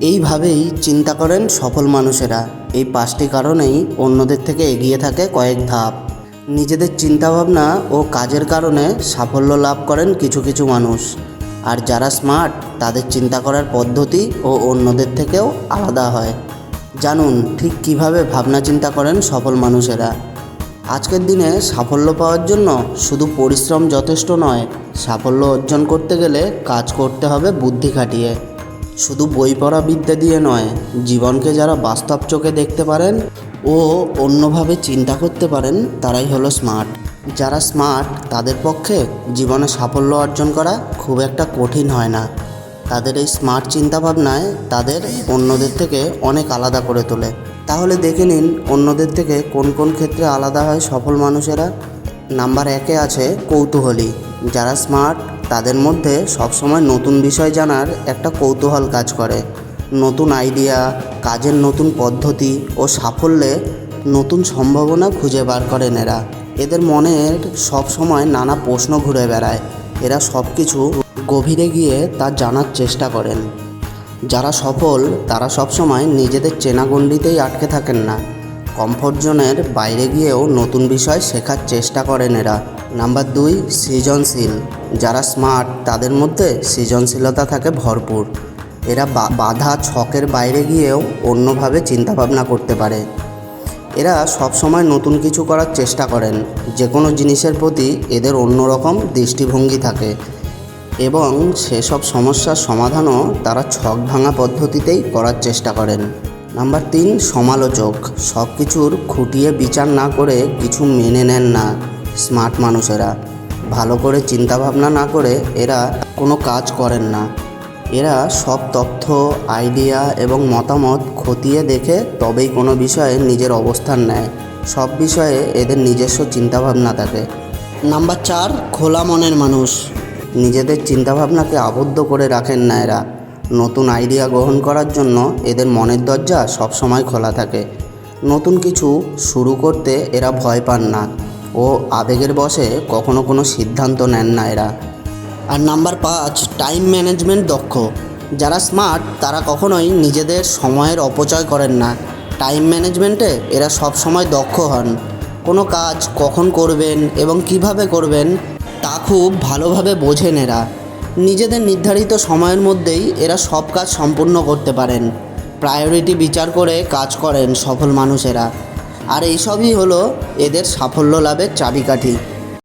এইভাবেই চিন্তা করেন সফল মানুষেরা। এই পাঁচটি কারণেই অন্যদের থেকে এগিয়ে থাকে কয়েক ধাপ। নিজেদের চিন্তাভাবনা ও কাজের কারণে সাফল্য লাভ করেন কিছু কিছু মানুষ। আর যারা স্মার্ট, তাদের চিন্তা করার পদ্ধতি ও অন্যদের থেকেও আলাদা হয়। জানুন, ঠিক কীভাবে ভাবনা চিন্তা করেন সফল মানুষেরা? আজকের দিনে সাফল্য পাওয়ার জন্য শুধু পরিশ্রম যথেষ্ট নয়, সাফল্য অর্জন করতে গেলে কাজ করতে হবে বুদ্ধি খাটিয়ে। শুধু বই পড়া বিদ্যা দিয়ে নয়, জীবনকে যারা বাস্তব চোখে দেখতে পারেন ও অন্যভাবে চিন্তা করতে পারেন, তারাই হলো স্মার্ট যারা স্মার্ট তাদের পক্ষে জীবনে সাফল্য অর্জন করা খুব একটা কঠিন হয় না। তাদের এই স্মার্ট চিন্তাভাবনায় তাদের অন্যদের থেকে অনেক আলাদা করে তোলে। তাহলে দেখে নিন, অন্যদের থেকে কোন কোন ক্ষেত্রে আলাদা হয় সফল মানুষেরা? নাম্বার একে আছে কৌতূহলী। যারা স্মার্ট তাদের মধ্যে সবসময় নতুন বিষয় জানার একটা কৌতূহল কাজ করে। নতুন আইডিয়া কাজের নতুন পদ্ধতি ও সাফল্যে নতুন সম্ভাবনা খুঁজে বার করেন এরা। এদের মনের সব সময় নানা প্রশ্ন ঘুরে বেড়ায়। এরা সব কিছু গভীরে গিয়ে তা জানার চেষ্টা করেন। যারা সফল, তারা সবসময় নিজেদের চেনা গণ্ডিতেই আটকে থাকেন না। কমফোর্ট জোনের বাইরে গিয়েও নতুন বিষয় শেখার চেষ্টা করেন এরা। নাম্বার দুই, সৃজনশীল। যারা স্মার্ট তাদের মধ্যে সৃজনশীলতা থাকে ভরপুর। এরা বাধা ছকের বাইরে গিয়েও অন্যভাবে চিন্তাভাবনা করতে পারে। এরা সবসময় নতুন কিছু করার চেষ্টা করেন। যে কোনো জিনিসের প্রতি এদের অন্যরকম দৃষ্টিভঙ্গি থাকে। এবং সেসব সমস্যার সমাধানও তারা ছক ভাঙা পদ্ধতিতেই করার চেষ্টা করেন। নাম্বার তিন, সমালোচক। সব কিছুর খুঁটিয়ে বিচার না করে কিছু মেনে নেন না স্মার্ট মানুষেরা। ভালো করে চিন্তাভাবনা না করে এরা কোনো কাজ করেন না। এরা সব তথ্য, আইডিয়া এবং মতামত খতিয়ে দেখে তবেই কোনো বিষয়ে নিজের অবস্থান নেয়। সব বিষয়ে এদের নিজস্ব চিন্তাভাবনা থাকে। নাম্বার চার, খোলা মনের মানুষ। নিজেদের চিন্তাভাবনাকে আবদ্ধ করে রাখেন না এরা। নতুন আইডিয়া গ্রহণ করার জন্য এদের মনের দরজা সবসময় খোলা থাকে। নতুন কিছু শুরু করতে এরা ভয় পান না। ও আবেগের বশে কখনো কোনো সিদ্ধান্ত নেন না এরা। আর নাম্বার পাঁচ, টাইম ম্যানেজমেন্ট দক্ষ। যারা স্মার্ট, তারা কখনোই নিজেদের সময়ের অপচয় করেন না। টাইম ম্যানেজমেন্টে এরা সব সময় দক্ষ হন। কোনো কাজ কখন করবেন এবং কীভাবে করবেন তা খুব ভালোভাবে বোঝেন এরা। নিজেদের নির্ধারিত সময়ের মধ্যেই এরা সব কাজ সম্পূর্ণ করতে পারেন। প্রায়োরিটি বিচার করে কাজ করেন সফল মানুষেরা। আর এইসবই হলো এদের সাফল্য লাভের চাবিকাঠি।